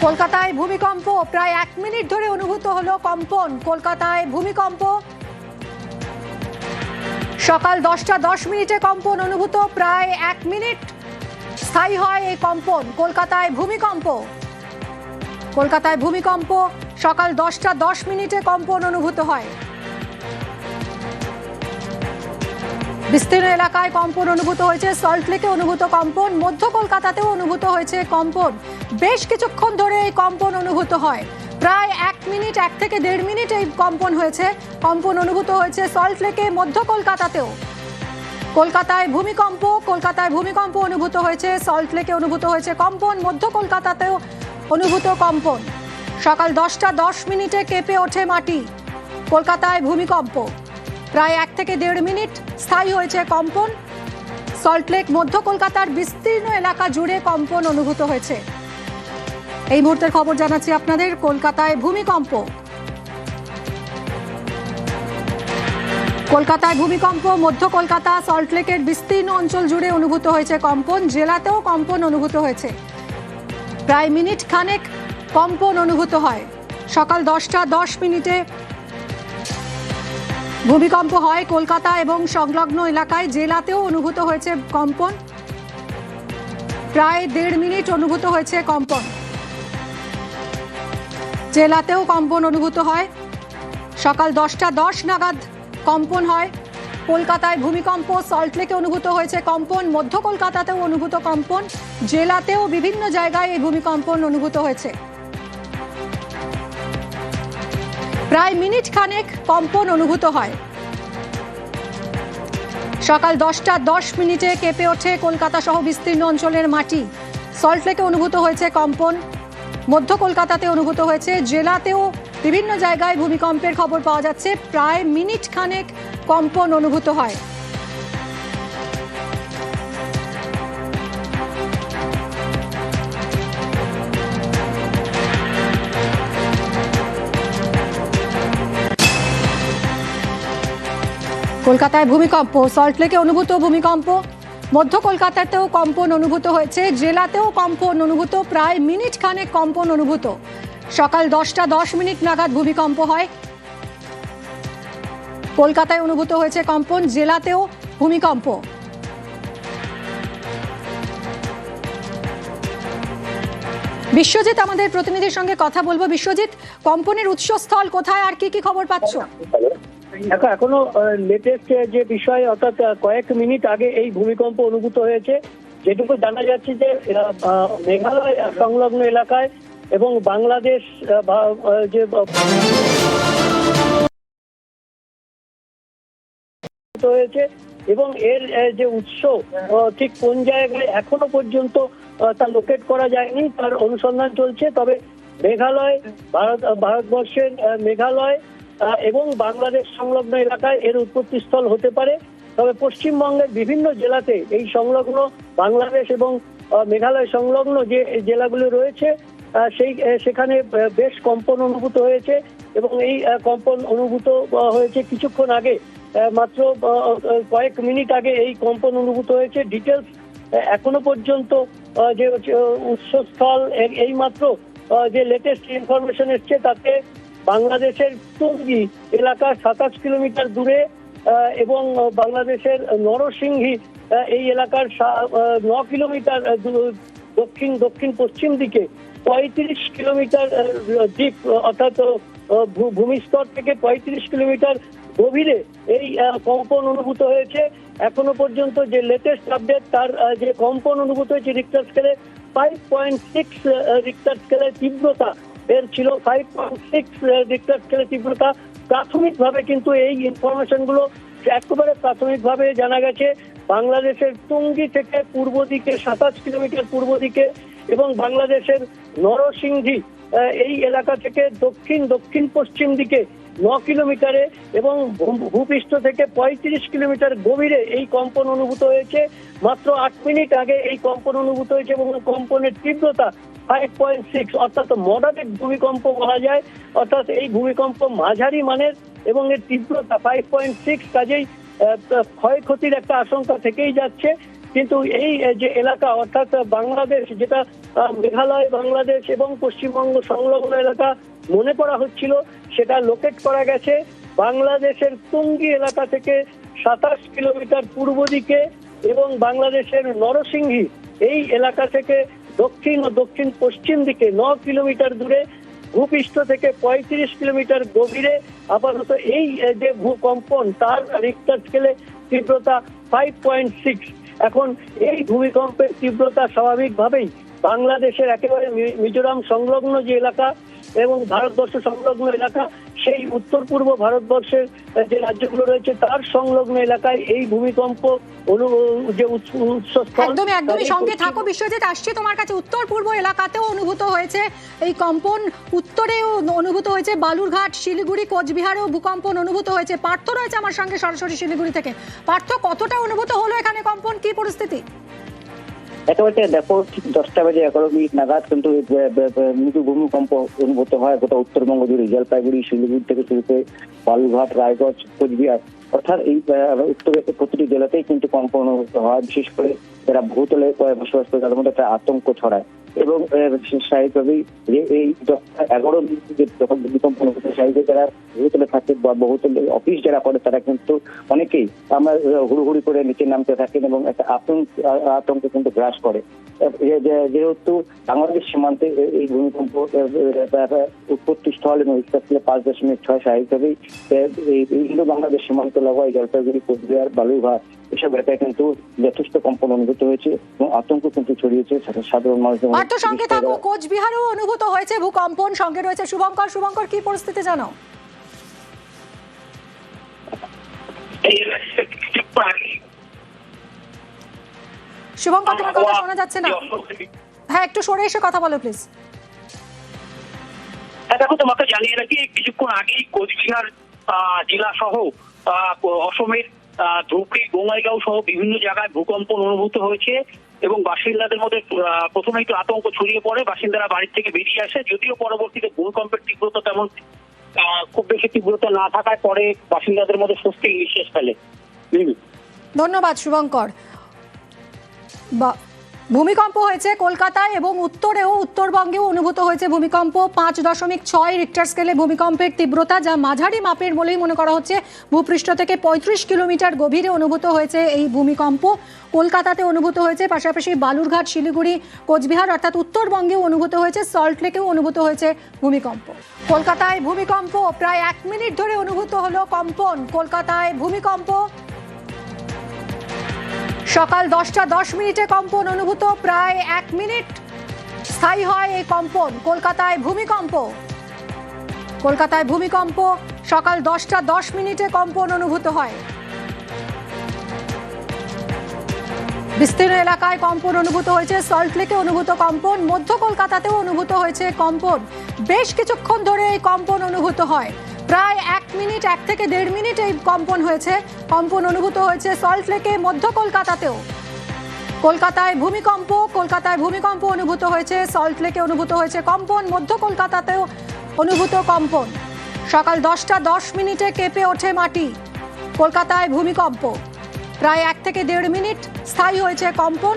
কলকাতায় ভূমিকম্প প্রায় এক মিনিট ধরে অনুভূত হলো কম্পন। কলকাতায় ভূমিকম্প। সকাল দশটা দশ মিনিটে কম্পন অনুভূত, প্রায় এক মিনিট স্থায়ী হয় এই কম্পন। কলকাতায় ভূমিকম্প। কলকাতায় ভূমিকম্প, সকাল দশটা দশ মিনিটে কম্পন অনুভূত হয়। বিস্তীর্ণ এলাকায় কম্পন অনুভূত হয়েছে, সল্টলেকে অনুভূত কম্পন, মধ্য কলকাতাতেও অনুভূত হয়েছে কম্পন। বেশ কিছুক্ষণ ধরে এই কম্পন অনুভূত হয়। প্রায় এক মিনিট, এক থেকে দেড় মিনিট এই কম্পন হয়েছে। কম্পন অনুভূত হয়েছে সল্ট সল্টলেকে মধ্য কলকাতাতেও। কলকাতায় ভূমিকম্প কলকাতায় ভূমিকম্প অনুভূত হয়েছে সল্টলেকে অনুভূত হয়েছে কম্পন, মধ্য কলকাতাতেও অনুভূত কম্পন। সকাল দশটা দশ মিনিটে কেঁপে ওঠে মাটি। কলকাতায় ভূমিকম্প। প্রায় এক থেকে দেড় মিনিট স্থায়ী হয়েছে কম্পন। সল্টলেক মধ্য কলকাতার বিস্তীর্ণ এলাকা জুড়ে কম্পন অনুভূত হয়েছে। এই মুহূর্তের খবর জানাচ্ছি আপনাদের, কলকাতায় ভূমিকম্প। কলকাতায় ভূমিকম্প, মধ্য কলকাতা সল্টলেকের বিস্তীর্ণ অঞ্চল জুড়ে অনুভূত হয়েছে কম্পন, জেলাতেও কম্পন অনুভূত হয়েছে। প্রায় মিনিট খানেক কম্পন অনুভূত হয়। সকাল দশটা দশ মিনিটে ভূমিকম্প হয় কলকাতা এবং সংলগ্ন এলাকায়, জেলাতেও অনুভূত হয়েছে কম্পন। প্রায় দেড় মিনিট অনুভূত হয়েছে কম্পন। জেলাতেও কম্পন অনুভূত হয়। সকাল দশটা দশ নাগাদ কম্পন হয়। কলকাতায় ভূমিকম্প সল্টলেকে অনুভূত হয়েছে কম্পন। মধ্য কলকাতাতেও অনুভূত কম্পন। জেলাতেও বিভিন্ন জায়গায় এই ভূমিকম্পন অনুভূত হয়েছে। প্রায় মিনিট খানেক কম্পন অনুভূত হয়। সকাল দশটা দশ মিনিটে কেঁপে ওঠে কলকাতা সহ বিস্তীর্ণ অঞ্চলের মাটি। সল্টলেকে অনুভূত হয়েছে কম্পন। মধ্য কলকাতাতে অনুভূত হয়েছে। জেলাতেও বিভিন্ন জায়গায় ভূমিকম্পের খবর পাওয়া যাচ্ছে। প্রায় মিনিট খানেক কম্পন অনুভূত হয়। কলকাতায় ভূমিকম্প, সল্টলেকে অনুভূত ভূমিকম্প। মধ্য কলকাতাতেও কম্পন অনুভূত হয়েছে, জেলাতেও কম্পন অনুভূত, প্রায় মিনিট খানেক কম্পন অনুভূত। সকাল দশটা দশ মিনিট নাগাদ ভূমিকম্প হয়। কলকাতায় অনুভূত হয়েছে কম্পন, জেলাতেও ভূমিকম্প। বিশ্বজিৎ, আমাদের প্রতিনিধির সঙ্গে কথা বলব। বিশ্বজিৎ, কম্পনের উৎসস্থল কোথায় আর কি কি খবর পাচ্ছ? এখনও লেটেস্ট যে বিষয় অর্থাৎ কয়েক মিনিট আগে এই ভূমিকম্প অনুভূত হয়েছে, যেটুকু জানা যাচ্ছে যে মেঘালয় সংলগ্ন এলাকায় এবং বাংলাদেশ যে হয়েছে এবং এর যে উৎস ঠিক কোন জায়গায় এখনও পর্যন্ত তা লোকেট করা যায়নি, তার অনুসন্ধান চলছে, তবে মেঘালয়, ভারত, ভারতবর্ষের মেঘালয় এবং বাংলাদেশ সংলগ্ন এলাকায় এর উৎপত্তি স্থল হতে পারে। তবে পশ্চিমবঙ্গের বিভিন্ন জেলাতে এই সংলগ্ন বাংলাদেশ এবং মেঘালয় সংলগ্ন যে জেলাগুলি রয়েছে সেই সেখানে বেশ কম্পন অনুভূত হয়েছে এবং এই কম্পন অনুভূত হয়েছে কিছুক্ষণ আগে। মাত্র কয়েক মিনিট আগে এই কম্পন অনুভূত হয়েছে। ডিটেলস এখনও পর্যন্ত যে উৎসস্থল এই মাত্র যে লেটেস্ট ইনফরমেশন এসছে তাতে বাংলাদেশের টুঙ্গি এলাকার সাতাশ কিলোমিটার দূরে এবং বাংলাদেশের নরসিংহী এই এলাকার ন কিলোমিটার দক্ষিণ দক্ষিণ পশ্চিম দিকে পঁয়ত্রিশ কিলোমিটার ডিপ অর্থাৎ ভূমিস্তর থেকে পঁয়ত্রিশ কিলোমিটার গভীরে এই কম্পন অনুভূত হয়েছে। এখনও পর্যন্ত যে লেটেস্ট আপডেট তার যে কম্পন অনুভূত হয়েছে রিক্টার স্কেলে ফাইভ পয়েন্ট সিক্স রিক্টার স্কেলের তীব্রতা এর ছিল ফাইভ পয়েন্ট সিক্স রিক্টার স্কেলের তীব্রতা। প্রাথমিকভাবে কিন্তু এই ইনফরমেশনগুলো একেবারে প্রাথমিকভাবে জানা গেছে বাংলাদেশের টুঙ্গি থেকে পূর্ব দিকে, সাতাশ কিলোমিটার পূর্ব দিকে এবং বাংলাদেশের নরসিংহী এই এলাকা থেকে দক্ষিণ দক্ষিণ পশ্চিম দিকে ন কিলোমিটারে এবং ভূপৃষ্ঠ থেকে পঁয়ত্রিশ কিলোমিটার গভীরে এই কম্পন অনুভূত হয়েছে। মাত্র আট মিনিট আগে এই কম্পন অনুভূত হয়েছে এবং কম্পনের তীব্রতা ফাইভ পয়েন্ট সিক্স অর্থাৎ মডারেট ভূমিকম্প বলা যায়, অর্থাৎ এই ভূমিকম্প মাঝারি মানের এবং এর তীব্রতা ফাইভ পয়েন্ট সিক্স কাজেই ক্ষয়ক্ষতির একটা আশঙ্কা থেকেই যাচ্ছে। কিন্তু এই যে এলাকা, অর্থাৎ বাংলাদেশ, যেটা মেঘালয়, বাংলাদেশ এবং পশ্চিমবঙ্গ সংলগ্ন এলাকা মনে করা হচ্ছিল, সেটা লোকেট করা গেছে। বাংলাদেশের টুঙ্গি এলাকা থেকে সাতাশ কিলোমিটার পূর্ব দিকে এবং বাংলাদেশের নরসিংহী, এই এলাকা থেকে দক্ষিণ ও দক্ষিণ পশ্চিম দিকে ন কিলোমিটার দূরে, ভূপৃষ্ঠ থেকে পঁয়ত্রিশ কিলোমিটার গভীরে, আপাতত এই যে ভূকম্পন, তার রিক্টার স্কেলে তীব্রতা ফাইভ পয়েন্ট সিক্স এখন এই ভূমিকম্পের তীব্রতা স্বাভাবিকভাবেই বাংলাদেশের একেবারে মিজোরাম সংলগ্ন যে এলাকা এবং ভারতবর্ষ সংলগ্ন এলাকা সেই উত্তর পূর্ব ভারতবর্ষের যে রাজ্যগুলো রয়েছে তার সংলগ্ন এলাকায় এই ভূমিকম্প যে একদমই একদমই। সঙ্গে থাকো বিশ্বজিৎ আসছি তোমার কাছে। উত্তর পূর্ব এলাকাতেও অনুভূত হয়েছে এই কম্পন উত্তরেও অনুভূত হয়েছে বালুরঘাট শিলিগুড়ি কোচবিহারেও ভূকম্পন অনুভূত হয়েছে। পার্থ রয়েছে আমার সঙ্গে সরাসরি শিলিগুড়ি থেকে। পার্থ কতটা অনুভূত হলো এখানে কম্পন? কি পরিস্থিতি? একেবারে দেখো ঠিক দশটা বাজে এগারো মিনিট নাগাদ কিন্তু মৃদু ভূমিকম্প অনুভূত হয় গোটা উত্তরবঙ্গ জুড়ে, জলপাইগুড়ি, শিলিগুড়ি থেকে শুরু করে বালুরঘাট, রায়গঞ্জ, কোচবিহার। অর্থাৎ এই উত্তরের প্রতিটি জেলাতেই কিন্তু কম্প অনুভূত হয়। বিশেষ করে যারা ভূতলে বসবাস করে, তাদের মধ্যে একটা আতঙ্ক ছড়ায়। এবং স্বাভাবিকভাবেই এই এগারো যখন ভূমিকম্প অনুভূত হয়, স্বাভাবিক যারা ভূতলে থাকে বা বহুতলে অফিস যারা করে তারা কিন্তু অনেকেই আমরা হুড়ুহুড়ি করে নিচে নামতে থাকেন এবং একটা আতঙ্ক আতঙ্ক কিন্তু গ্রাস করে। যেহেতু বাংলাদেশ সীমান্তে এই ভূমিকম্প উৎপত্তি স্থল এবং স্থলে পাঁচ দশমিক ছয় স্বাভাবিকভাবেই ইন্দো বাংলাদেশ সীমান্ত লাগোয়া জলপাইগুড়ি কোচবিহার বালুরঘাট এসব এলাকায় কিন্তু যথেষ্ট কম্পন অনুভূত হয়েছে এবং আতঙ্ক কিন্তু ছড়িয়েছে সাধারণ মধ্যে। পার্থ সঙ্গে থাকো কোচবিহারেও অনুভূত হয়েছে ভূকম্পন সঙ্গে রয়েছে শুভঙ্কর। শুভঙ্কর কি পরিস্থিতি জানো? শুভঙ্কর তোমার কথা শোনা যাচ্ছে না। হ্যাঁ একটু সরে এসে কথা বলো প্লিজ হ্যাঁ দেখো তোমাকে জানিয়ে রাখি কিছুক্ষণ আগেই কোচবিহার জেলা সহ অসমের ধুবড়ি বঙ্গাইগাঁও সহ বিভিন্ন জায়গায় ভূকম্পন অনুভূত হয়েছে এবং বাসিন্দাদের মধ্যে প্রথমে একটু আতঙ্ক ছড়িয়ে পড়ে, বাসিন্দারা বাড়ির থেকে বেরিয়ে আসে, যদিও পরবর্তীতে ভূমিকম্পের তীব্রতা তেমন খুব বেশি তীব্রতা না থাকায় পরে বাসিন্দাদের মধ্যে স্বস্তি নিঃশ্বাস ফেলে। ধন্যবাদ, শুভঙ্কর ভূমিকম্প হয়েছে কলকাতায় এবং উত্তরেও, উত্তরবঙ্গেও অনুভূত হয়েছে ভূমিকম্প। পাঁচ দশমিক ছয় রিক্টার স্কেলে ভূমিকম্পের তীব্রতা, যা মাঝারি মাপের বলেই মনে করা হচ্ছে। ভূপৃষ্ঠ থেকে পঁয়ত্রিশ কিলোমিটার গভীরে অনুভূত হয়েছে এই ভূমিকম্প। কলকাতাতে অনুভূত হয়েছে পাশাপাশি বালুরঘাট, শিলিগুড়ি, কোচবিহার, অর্থাৎ উত্তরবঙ্গেও অনুভূত হয়েছে সল্টলেকেও অনুভূত হয়েছে ভূমিকম্প। কলকাতায় ভূমিকম্প প্রায় এক মিনিট ধরে অনুভূত হলো কম্পন। কলকাতায় ভূমিকম্প সকাল দশটা দশ মিনিটে কম্পন অনুভূত, প্রায় এক মিনিট স্থায়ী হয় এই কম্পন। কলকাতায় ভূমিকম্প। কলকাতায় ভূমিকম্প, সকাল দশটা দশ মিনিটে কম্পন অনুভূত হয়। বিস্তীর্ণ এলাকায় কম্পন অনুভূত হয়েছে সল্টলেকে অনুভূত কম্পন, মধ্য কলকাতাতেও অনুভূত হয়েছে কম্পন। বেশ কিছুক্ষণ ধরে এই কম্পন অনুভূত হয়। প্রায় এক মিনিট, এক থেকে দেড় মিনিট এই কম্পন হয়েছে। কম্পন অনুভূত হয়েছে সল্টলেকে মধ্য কলকাতাতেও। কলকাতায় ভূমিকম্প কলকাতায় ভূমিকম্প অনুভূত হয়েছে সল্টলেকে অনুভূত হয়েছে কম্পন, মধ্য কলকাতাতেও অনুভূত কম্পন। সকাল দশটা দশ মিনিটে কেঁপে ওঠে মাটি। কলকাতায় ভূমিকম্প। প্রায় এক থেকে দেড় মিনিট স্থায়ী হয়েছে কম্পন।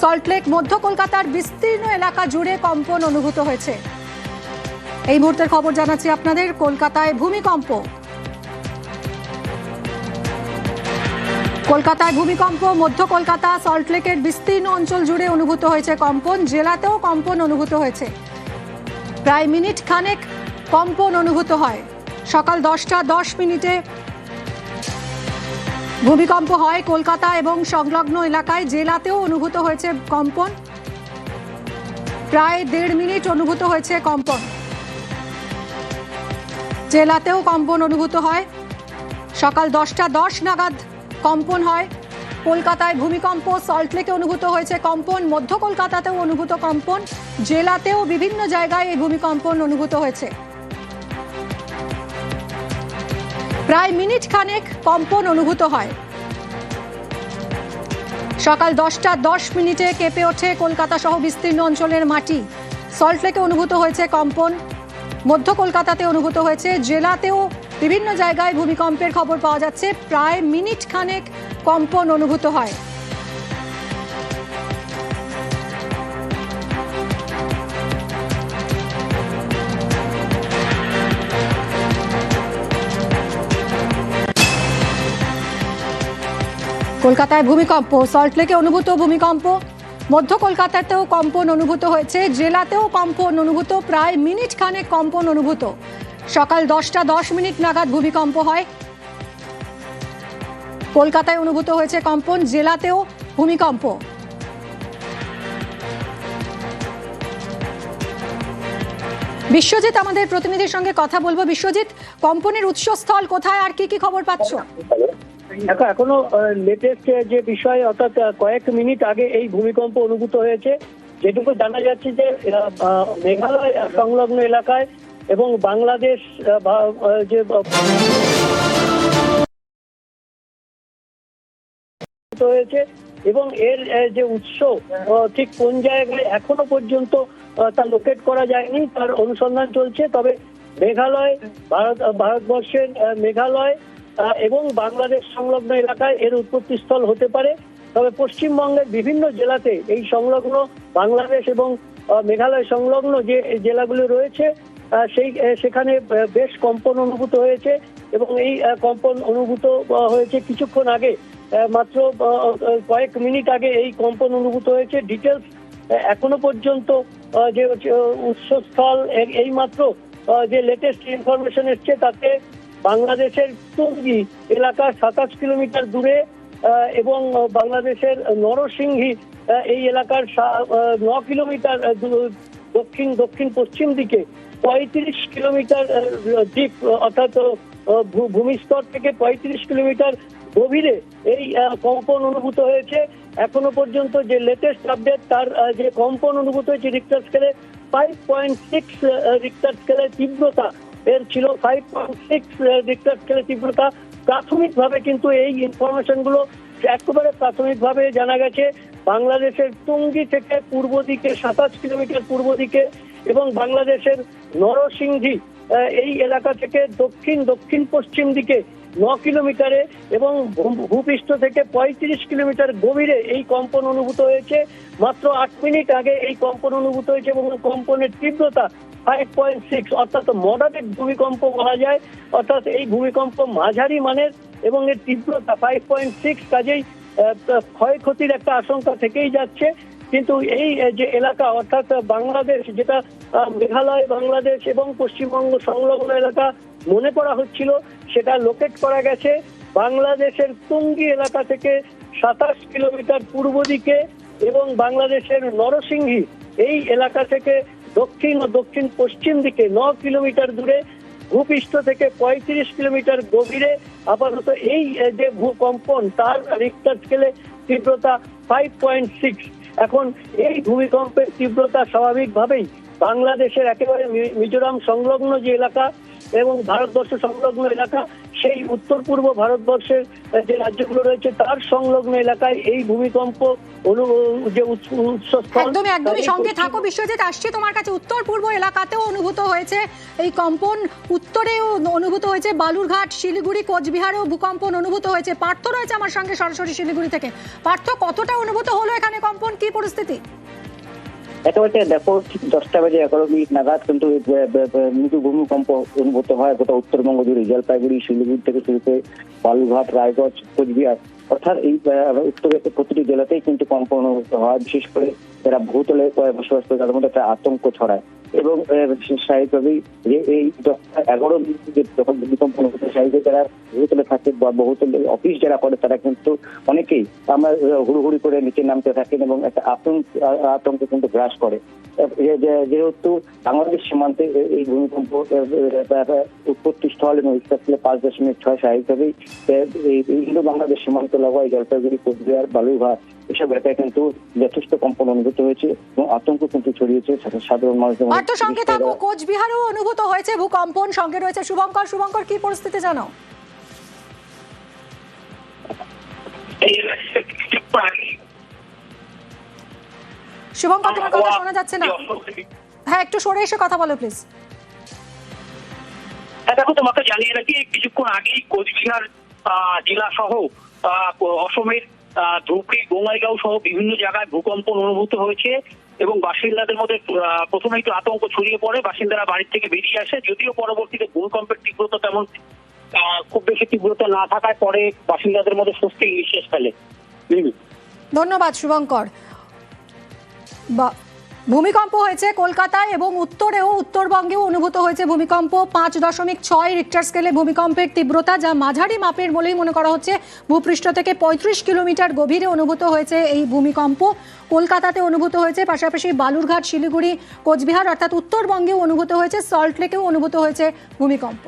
সল্টলেক মধ্য কলকাতার বিস্তীর্ণ এলাকা জুড়ে কম্পন অনুভূত হয়েছে। এই মুহূর্তের খবর জানাচ্ছি আপনাদের, কলকাতায় ভূমিকম্প। কলকাতায় ভূমিকম্প, মধ্য কলকাতা সল্টলেকের বিস্তীর্ণ অঞ্চল জুড়ে অনুভূত হয়েছে কম্পন, জেলাতেও কম্পন অনুভূত হয়েছে। প্রায় মিনিট খানেক কম্পন অনুভূত হয়। সকাল দশটা দশ মিনিটে ভূমিকম্প হয় কলকাতা এবং সংলগ্ন এলাকায়, জেলাতেও অনুভূত হয়েছে কম্পন। প্রায় দেড় মিনিট অনুভূত হয়েছে কম্পন। জেলাতেও কম্পন অনুভূত হয়। সকাল দশটা দশ নাগাদ কম্পন হয়। কলকাতায় ভূমিকম্প সল্টলেকে অনুভূত হয়েছে কম্পন। মধ্য কলকাতাতেও অনুভূত কম্পন। জেলাতেও বিভিন্ন জায়গায় এই ভূমিকম্পন অনুভূত হয়েছে। প্রায় মিনিট খানেক কম্পন অনুভূত হয়। সকাল দশটা দশ মিনিটে কেঁপে ওঠে কলকাতা সহ বিস্তীর্ণ অঞ্চলের মাটি। সল্টলেকে অনুভূত হয়েছে কম্পন। মধ্য কলকাতাতে অনুভূত হয়েছে। জেলাতেও বিভিন্ন জায়গায় ভূমিকম্পের খবর পাওয়া যাচ্ছে। প্রায় মিনিট খানেক কম্পন অনুভূত হয়। কলকাতায় ভূমিকম্প, সল্টলেকে অনুভূত ভূমিকম্প মধ্য কলকাতাতেও কম্পন অনুভূত হয়েছে, জেলাতেও কম্পন অনুভূত, প্রায় মিনিট খানেক কম্পন অনুভূত। সকাল দশটা দশ মিনিট নাগাদ ভূমিকম্প হয়। কলকাতায় অনুভূত হয়েছে কম্পন, জেলাতেও ভূমিকম্প। বিশ্বজিৎ, আমাদের প্রতিনিধির সঙ্গে কথা বলব। বিশ্বজিৎ, কম্পনের উৎসস্থল কোথায় আর কি কি খবর পাচ্ছ? এখন লেটেস্ট যে বিষয়, অর্থাৎ কয়েক মিনিট আগে এই ভূমিকম্প অনুভূত হয়েছে, যেটুকু জানা যাচ্ছে যে মেঘালয় সংলগ্ন এলাকায় এবং বাংলাদেশ যে হয়েছে, এবং এর যে উৎস ঠিক কোন জায়গায় এখনও পর্যন্ত তা লোকেট করা যায়নি, তার অনুসন্ধান চলছে, তবে মেঘালয়, ভারত, ভারতবর্ষের মেঘালয় এবং বাংলাদেশ সংলগ্ন এলাকায় এর উৎপত্তি স্থল হতে পারে। তবে পশ্চিমবঙ্গের বিভিন্ন জেলাতে এই সংলগ্ন বাংলাদেশ এবং মেঘালয় সংলগ্ন যে জেলাগুলি রয়েছে সেই সেখানে বেশ কম্পন অনুভূত হয়েছে এবং এই কম্পন অনুভূত হয়েছে কিছুক্ষণ আগে। মাত্র কয়েক মিনিট আগে এই কম্পন অনুভূত হয়েছে। ডিটেলস এখনও পর্যন্ত যে উৎসস্থল এই মাত্র যে লেটেস্ট ইনফরমেশন এসছে তাতে বাংলাদেশের টুঙ্গি এলাকার সাতাশ কিলোমিটার দূরে এবং বাংলাদেশের নরসিংহী এই এলাকার ন কিলোমিটার দক্ষিণ দক্ষিণ পশ্চিম দিকে পঁয়ত্রিশ কিলোমিটার ডিপ অর্থাৎ ভূমিস্তর থেকে পঁয়ত্রিশ কিলোমিটার গভীরে এই কম্পন অনুভূত হয়েছে। এখনও পর্যন্ত যে লেটেস্ট আপডেট তার যে কম্পন অনুভূত হয়েছে রিক্টার স্কেলে ফাইভ পয়েন্ট সিক্স রিক্টার স্কেলের তীব্রতা এর ছিল ফাইভ পয়েন্ট সিক্স রিক্টার স্কেলের তীব্রতা। প্রাথমিকভাবে কিন্তু এই ইনফরমেশনগুলো একেবারে প্রাথমিকভাবে জানা গেছে বাংলাদেশের টুঙ্গি থেকে পূর্ব দিকে সাতাশ কিলোমিটার পূর্ব দিকে এবং বাংলাদেশের নরসিংহী এই এলাকা থেকে দক্ষিণ দক্ষিণ পশ্চিম দিকে ন কিলোমিটারে এবং ভূপৃষ্ঠ থেকে পঁয়ত্রিশ কিলোমিটার গভীরে এই কম্পন অনুভূত হয়েছে। মাত্র আট মিনিট আগে এই কম্পন অনুভূত হয়েছে এবং কম্পনের তীব্রতা ফাইভ পয়েন্ট সিক্স অর্থাৎ মডারেট ভূমিকম্প বলা যায়, অর্থাৎ এই ভূমিকম্প মাঝারি মানের এবং এর তীব্রতা ফাইভ পয়েন্ট সিক্স কাজেই ক্ষয়ক্ষতির একটা আশঙ্কা থেকেই যাচ্ছে। কিন্তু এই যে এলাকা, অর্থাৎ বাংলাদেশ, যেটা মেঘালয়, বাংলাদেশ এবং পশ্চিমবঙ্গ সংলগ্ন এলাকা মনে করা হচ্ছিল, সেটা লোকেট করা গেছে। বাংলাদেশের টুঙ্গি এলাকা থেকে সাতাশ কিলোমিটার পূর্ব দিকে এবং বাংলাদেশের নরসিংহী, এই এলাকা থেকে দক্ষিণ ও দক্ষিণ পশ্চিম দিকে ন কিলোমিটার দূরে, ভূপৃষ্ঠ থেকে পঁয়ত্রিশ কিলোমিটার গভীরে, আপাতত এই যে ভূকম্পন, তার রিক্টার স্কেলে তীব্রতা ফাইভ পয়েন্ট সিক্স এখন এই ভূমিকম্পের তীব্রতা স্বাভাবিকভাবেই বাংলাদেশের একেবারে মিজোরাম সংলগ্ন যে এলাকা এবং ভারতবর্ষ সংলগ্ন এলাকা সেই উত্তর পূর্ব ভারতবর্ষের যে রাজ্যগুলো রয়েছে তার সংলগ্ন এলাকায় এই ভূমিকম্প অনু যে উৎসস্থল একদমই একদমই। সঙ্গে থাকো বিশ্বজিৎ। আসছে তোমার কাছে। উত্তর পূর্ব এলাকাতেও অনুভূত হয়েছে এই কম্পন। উত্তরেও অনুভূত হয়েছে বালুরঘাট শিলিগুড়ি কোচবিহারেও ভূকম্পন অনুভূত হয়েছে। পার্থ রয়েছে আমার সঙ্গে সরাসরি শিলিগুড়ি থেকে। পার্থ কতটা অনুভূত হলো এখানে কম্পন? কি পরিস্থিতি? একেবারে দেখো ঠিক দশটা বাজে এগারো মিনিট নাগাদ কিন্তু মৃদু ভূমিকম্প অনুভূত হয় গোটা উত্তরবঙ্গ জুড়ে। জলপাইগুড়ি, শিলিগুড়ি থেকে শুরু করে বালুঘাট রায়গঞ্জ, কোচবিহার, অর্থাৎ এই উত্তরে প্রতিটি জেলাতেই কিন্তু কম্প অনুভূত হয়। বিশেষ করে যারা ভূতলে বসবাস করে তাদের মধ্যে একটা আতঙ্ক ছড়ায়। এবং স্বাভাবিকভাবেই যে এই এগারো যখন ভূমিকম্প হয়, স্বাভাবিক যারা ভূতলে থাকে বা বহুতলে অফিস যারা করে তারা কিন্তু অনেকেই আমরা হুড়ুহুড়ি করে নিচে নামতে থাকেন এবং একটা আতঙ্ক আতঙ্ক কিন্তু গ্রাস করে। যেহেতু বাংলাদেশ সীমান্তে এই ভূমিকম্প উৎপত্তি স্থল এবং স্থলে পাঁচ দশমিক ছয় স্বাভাবিকভাবেই ইন্দো বাংলাদেশ সীমান্ত লাগোয়া জলপাইগুড়ি কোচবিহার বালুরঘাট এসব এলাকায় কিন্তু যথেষ্ট কম্পন অনুভূত হয়েছে এবং আতঙ্ক কিন্তু ছড়িয়েছে সাধারণ মানুষের পার্থ সঙ্গে থাকো কোচবিহারেও অনুভূত হয়েছে ভূকম্পন। সঙ্গে রয়েছে শুভঙ্কর। শুভঙ্কর কি পরিস্থিতি জানো? শুভঙ্কর তোমার কথা শোনা যাচ্ছে না। হ্যাঁ একটু সরে এসে কথা বলো প্লিজ হ্যাঁ দেখো তোমাকে জানিয়ে রাখি কিছুক্ষণ আগেই কোচবিহার জেলা সহ অসমের ধুবড়ি বঙ্গাইগাঁও সহ বিভিন্ন জায়গায় ভূকম্পন অনুভূত হয়েছে। এবং বাসিন্দাদের মধ্যে আহ, প্রথমে একটু আতঙ্ক ছড়িয়ে পড়ে বাসিন্দারা বাড়ির থেকে বেরিয়ে আসে যদিও পরবর্তীতে ভূমিকম্পের তীব্রতা তেমন খুব বেশি তীব্রতা না থাকায় পরে বাসিন্দাদের মধ্যে স্বস্তি নিঃশ্বাস ফেলে। ধন্যবাদ শুভঙ্কর ভূমিকম্প হয়েছে কলকাতায় এবং উত্তরেও উত্তরবঙ্গেও অনুভূত হয়েছে ভূমিকম্প। পাঁচ দশমিক ছয় রিক্টার স্কেলে ভূমিকম্পের তীব্রতা, যা মাঝারি মাপের বলেই মনে করা হচ্ছে। ভূপৃষ্ঠ থেকে পঁয়ত্রিশ কিলোমিটার গভীরে অনুভূত হয়েছে এই ভূমিকম্প। কলকাতাতে অনুভূত হয়েছে, পাশাপাশি বালুরঘাট, শিলিগুড়ি, কোচবিহার, অর্থাৎ উত্তরবঙ্গেও অনুভূত হয়েছে সল্টলেকেও অনুভূত হয়েছে ভূমিকম্প।